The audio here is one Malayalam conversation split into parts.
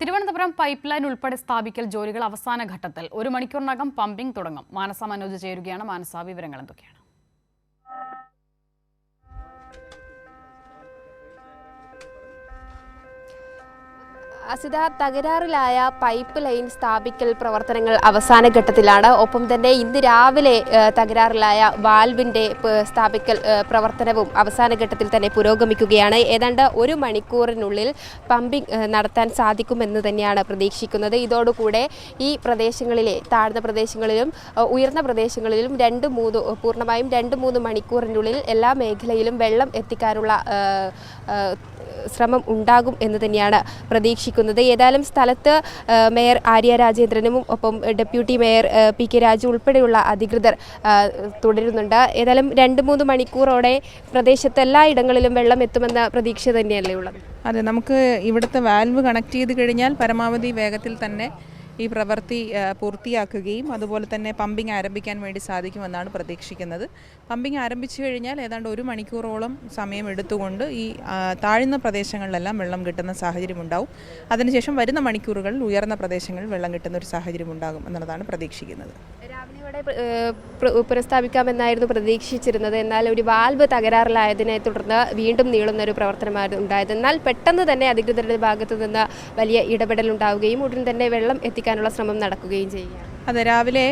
തിരുവനന്തപുരം പൈപ്പ് ലൈൻ ഉൾപ്പെടെ സ്ഥാപിക്കൽ ജോലികൾ അവസാന ഘട്ടത്തിൽ. ഒരു മണിക്കൂറിനകം പമ്പിംഗ് തുടങ്ങും. മാനസ മനോജ് ചേരുകയാണ്. മാനസ വിവരങ്ങൾ എന്തൊക്കെയാണ്? അസിത തകരാറിലായ പൈപ്പ് ലൈൻ സ്ഥാപിക്കൽ പ്രവർത്തനങ്ങൾ അവസാന ഘട്ടത്തിലാണ്. ഒപ്പം തന്നെ ഇന്ന് രാവിലെ തകരാറിലായ വാൽവിന്റെ സ്ഥാപിക്കൽ പ്രവർത്തനവും അവസാന ഘട്ടത്തിൽ തന്നെ പുരോഗമിക്കുകയാണ്. ഏതാണ്ട് ഒരു മണിക്കൂറിനുള്ളിൽ പമ്പിംഗ് നടത്താൻ സാധിക്കുമെന്ന് തന്നെയാണ് പ്രതീക്ഷിക്കുന്നത്. ഇതോടുകൂടെ ഈ പ്രദേശങ്ങളിലെ താഴ്ന്ന പ്രദേശങ്ങളിലും ഉയർന്ന പ്രദേശങ്ങളിലും രണ്ട് മൂന്ന് പൂർണമായും രണ്ട് മൂന്ന് മണിക്കൂറിനുള്ളിൽ എല്ലാ മേഖലയിലും വെള്ളം എത്തിക്കാനുള്ള ശ്രമം ഉണ്ടാകും എന്ന് തന്നെയാണ് പ്രതീക്ഷിക്കുന്നത്. ഏതായാലും സ്ഥലത്ത് മേയർ ആര്യ രാജേന്ദ്രനും ഒപ്പം deputy mayor P K Raju ഉൾപ്പെടെയുള്ള അധികൃതർ തുടരുന്നുണ്ട്. ഏതായാലും രണ്ട് മൂന്ന് മണിക്കൂറോടെ പ്രദേശത്ത് എല്ലാ ഇടങ്ങളിലും വെള്ളം എത്തുമെന്ന പ്രതീക്ഷ തന്നെയല്ലേ ഉള്ളത്? അതെ നമുക്ക് ഇവിടുത്തെ വാൽവ് കണക്ട് ചെയ്ത് കഴിഞ്ഞാൽ പരമാവധി വേഗത്തിൽ തന്നെ ഈ പ്രവൃത്തി പൂർത്തിയാക്കുകയും അതുപോലെ തന്നെ പമ്പിംഗ് ആരംഭിക്കാൻ വേണ്ടി സാധിക്കുമെന്നാണ് പ്രതീക്ഷിക്കുന്നത്. പമ്പിംഗ് ആരംഭിച്ചു കഴിഞ്ഞാൽ ഏതാണ്ട് ഒരു മണിക്കൂറോളം സമയം എടുത്തുകൊണ്ട് ഈ താഴ്ന്ന പ്രദേശങ്ങളിലെല്ലാം വെള്ളം കിട്ടുന്ന സാഹചര്യം ഉണ്ടാവും അതിനുശേഷം വരുന്ന മണിക്കൂറുകളിൽ ഉയർന്ന പ്രദേശങ്ങളിൽ വെള്ളം കിട്ടുന്ന ഒരു സാഹചര്യം ഉണ്ടാകും എന്നുള്ളതാണ് പ്രതീക്ഷിക്കുന്നത്. രാവിലെ പുനഃസ്ഥാപിക്കാമെന്നായിരുന്നു പ്രതീക്ഷിച്ചിരുന്നത്. എന്നാൽ ഒരു വാൽവ് തകരാറിലായതിനെ തുടർന്ന് വീണ്ടും നീളുന്ന ഒരു പ്രവർത്തനമായിരുന്നു ഉണ്ടായത്. എന്നാൽ പെട്ടെന്ന് തന്നെ അധികൃതരുടെ ഭാഗത്തു നിന്ന് വലിയ ഇടപെടൽ ഉണ്ടാവുകയും ഉടൻ തന്നെ വെള്ളം എത്തിക്കാനുള്ള ശ്രമം നടക്കുകയും ചെയ്യുക അതെ രാവിലെ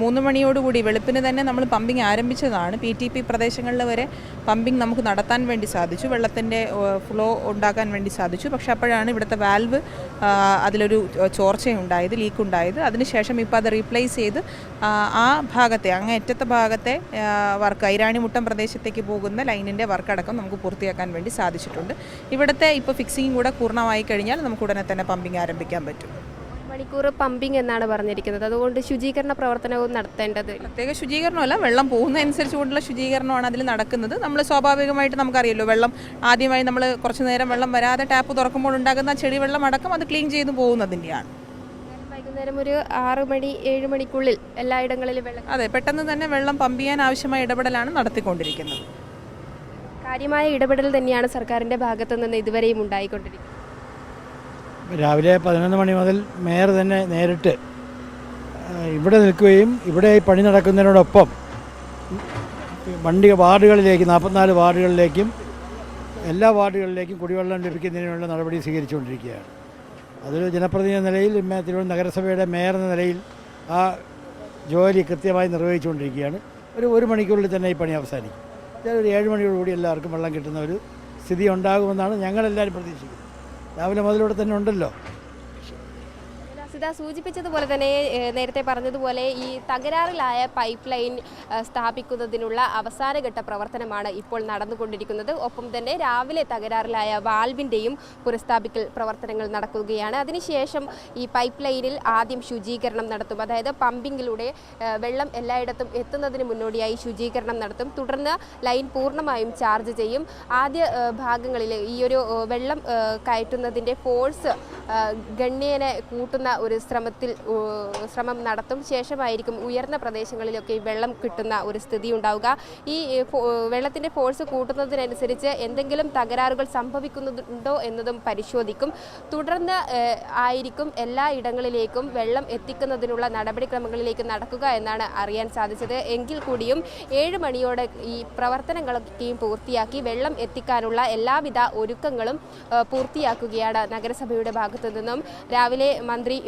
മൂന്ന് മണിയോടുകൂടി വെളുപ്പിന് തന്നെ നമ്മൾ പമ്പിംഗ് ആരംഭിച്ചതാണ്. പി ടി പി പ്രദേശങ്ങളിൽ വരെ പമ്പിംഗ് നമുക്ക് നടത്താൻ വേണ്ടി സാധിച്ചു. വെള്ളത്തിന്റെ ഫ്ലോ ഉണ്ടാക്കാൻ വേണ്ടി സാധിച്ചു. പക്ഷെ അപ്പോഴാണ് ഇവിടുത്തെ വാൽവ് അതിലൊരു ചോർച്ചയുണ്ടായത് ലീക്ക് ഉണ്ടായത് അതിനുശേഷം ഇപ്പോൾ അത് റീപ്ലേസ് ചെയ്ത് ആ, ആ ഭാഗത്തെ അങ്ങേറ്റത്തെ ഭാഗത്തെ വർക്ക് ഐരാണിമുട്ടം പ്രദേശത്തേക്ക് പോകുന്ന ലൈനിന്റെ വർക്കടക്കം നമുക്ക് പൂർത്തിയാക്കാൻ വേണ്ടി സാധിച്ചിട്ടുണ്ട്. ഇവിടുത്തെ ഇപ്പോൾ ഫിക്സിംഗ് കൂടെ പൂർണമായി കഴിഞ്ഞാൽ നമുക്ക് ഉടനെ തന്നെ പമ്പിംഗ് ആരംഭിക്കാൻ പറ്റും. മണിക്കൂർ പമ്പിംഗ് എന്നാണ് പറഞ്ഞിരിക്കുന്നത്. അതുകൊണ്ട് ശുചീകരണ പ്രവർത്തനവും നടത്തേണ്ടത്. പ്രത്യേക ശുചീകരണമല്ല വെള്ളം പോകുന്നതനുസരിച്ച് കൊണ്ടുള്ള ശുചീകരണമാണ് അതിൽ നടക്കുന്നത്. നമ്മൾ സ്വാഭാവികമായിട്ട് നമുക്കറിയല്ലോ വെള്ളം ആദ്യമായി നമ്മൾ കുറച്ച് നേരം വെള്ളം വരാതെ ടാപ്പ് തുറക്കുമ്പോൾ ഉണ്ടാകുന്ന ചെടി വെള്ളം അടക്കം അത് ക്ലീൻ ചെയ്ത് പോകുന്നതിന്റെയാണ് വൈകുന്നേരം ഒരു ആറ് മണി ഏഴ് മണിക്കുള്ളിൽ എല്ലായിടങ്ങളിലും വെള്ളം അതെ പെട്ടെന്ന് തന്നെ വെള്ളം പമ്പ് ചെയ്യാൻ ആവശ്യമായ ഇടപെടലാണ് നടത്തിക്കൊണ്ടിരിക്കുന്നത്. കാര്യമായ ഇടപെടൽ തന്നെയാണ് സർക്കാരിന്റെ ഭാഗത്തു നിന്ന് ഇതുവരെയും ഉണ്ടായിക്കൊണ്ടിരിക്കുന്നത്. രാവിലെ പതിനൊന്ന് മണി മുതൽ മേയർ തന്നെ നേരിട്ട് ഇവിടെ നിൽക്കുകയും ഇവിടെ ഈ പണി നടക്കുന്നതിനോടൊപ്പം വണ്ടി വാർഡുകളിലേക്ക് നാൽപ്പത്തിനാല് വാർഡുകളിലേക്കും എല്ലാ വാർഡുകളിലേക്കും കുടിവെള്ളം ലഭിക്കുന്നതിനുള്ള നടപടി സ്വീകരിച്ചുകൊണ്ടിരിക്കുകയാണ്. അതൊരു ജനപ്രതിനിധി നിലയിൽ തിരുവനന്തപുരം നഗരസഭയുടെ മേയർ എന്ന നിലയിൽ ആ ജോലി കൃത്യമായി നിർവഹിച്ചുകൊണ്ടിരിക്കുകയാണ്. ഒരു ഒരു മണിക്കൂറിൽ തന്നെ ഈ പണി അവസാനിക്കും. ഒരു ഏഴ് മണിയോടുകൂടി എല്ലാവർക്കും വെള്ളം കിട്ടുന്ന ഒരു സ്ഥിതി ഉണ്ടാകുമെന്നാണ് ഞങ്ങളെല്ലാവരും പ്രതീക്ഷിക്കുന്നത്. രാവിലെ മുതലിവിടെ തന്നെ ഉണ്ടല്ലോ. സിത സൂചിപ്പിച്ചതുപോലെ തന്നെ നേരത്തെ പറഞ്ഞതുപോലെ ഈ തകരാറിലായ പൈപ്പ് ലൈൻ സ്ഥാപിക്കുന്നതിനുള്ള അവസാനഘട്ട പ്രവർത്തനമാണ് ഇപ്പോൾ നടന്നുകൊണ്ടിരിക്കുന്നത്. ഒപ്പം തന്നെ രാവിലെ തകരാറിലായ വാൽവിന്റെയും പുനഃസ്ഥാപിക്കൽ പ്രവർത്തനങ്ങൾ നടക്കുകയാണ്. അതിനുശേഷം ഈ പൈപ്പ് ലൈനിൽ ആദ്യം ശുചീകരണം നടത്തും. അതായത് പമ്പിങ്ങിലൂടെ വെള്ളം എല്ലായിടത്തും എത്തുന്നതിന് മുന്നോടിയായി ശുചീകരണം നടത്തും. തുടർന്ന് ലൈൻ പൂർണമായും ചാർജ് ചെയ്യും. ആദ്യ ഭാഗങ്ങളിൽ ഈ ഒരു വെള്ളം കയറ്റുന്നതിന്റെ ഫോഴ്സ് ഗണ്യേനെ കൂട്ടുന്ന ഒരു ശ്രമത്തിൽ ശ്രമം നടത്തും. ശേഷമായിരിക്കും ഉയർന്ന പ്രദേശങ്ങളിലൊക്കെ ഈ വെള്ളം കിട്ടുന്ന ഒരു സ്ഥിതി ഉണ്ടാവുക. ഈ വെള്ളത്തിന്റെ ഫോഴ്സ് കൂട്ടുന്നതിനനുസരിച്ച് എന്തെങ്കിലും തകരാറുകൾ സംഭവിക്കുന്നുണ്ടോ എന്നതും പരിശോധിക്കും. തുടർന്ന് ആയിരിക്കും എല്ലാ ഇടങ്ങളിലേക്കും വെള്ളം എത്തിക്കുന്നതിനുള്ള നടപടിക്രമങ്ങളിലേക്ക് നടക്കുക എന്നാണ് അറിയാൻ സാധിച്ചത്. എങ്കിൽ കൂടിയും ഏഴ് മണിയോടെ ഈ പ്രവർത്തനങ്ങളൊക്കെയും പൂർത്തിയാക്കി വെള്ളം എത്തിക്കാനുള്ള എല്ലാവിധ ഒരുക്കങ്ങളും പൂർത്തിയാക്കുകയാണ് നഗരസഭയുടെ ഭാഗത്തു നിന്നും. രാവിലെ മന്ത്രിമാരായ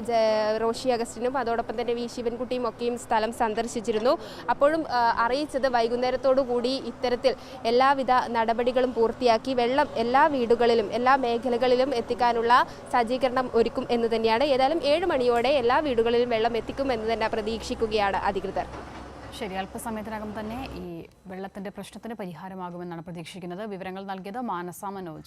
ജ- റോഷി അഗസ്റ്റിനും അതോടൊപ്പം തന്നെ വി ശിവൻകുട്ടിയും ഒക്കെയും സ്ഥലം സന്ദർശിച്ചിരുന്നു. അപ്പോഴും അറിയിച്ചത് വൈകുന്നേരത്തോടു കൂടി ഇത്തരത്തിൽ എല്ലാവിധ നടപടികളും പൂർത്തിയാക്കി വെള്ളം എല്ലാ വീടുകളിലും എല്ലാ മേഖലകളിലും എത്തിക്കാനുള്ള സജ്ജീകരണം ഒരുക്കും എന്ന് തന്നെയാണ്. ഏതായാലും ഏഴ് മണിയോടെ എല്ലാ വീടുകളിലും വെള്ളം എത്തിക്കും എന്ന് തന്നെ പ്രതീക്ഷിക്കുകയാണ് അധികൃതർ. ശരി അല്പസമയത്തിനകം തന്നെ ഈ വെള്ളത്തിന്റെ പ്രശ്നത്തിന് പരിഹാരമാകുമെന്നാണ് പ്രതീക്ഷിക്കുന്നത്. വിവരങ്ങൾ നൽകിയത് മാനസ മനോജ്.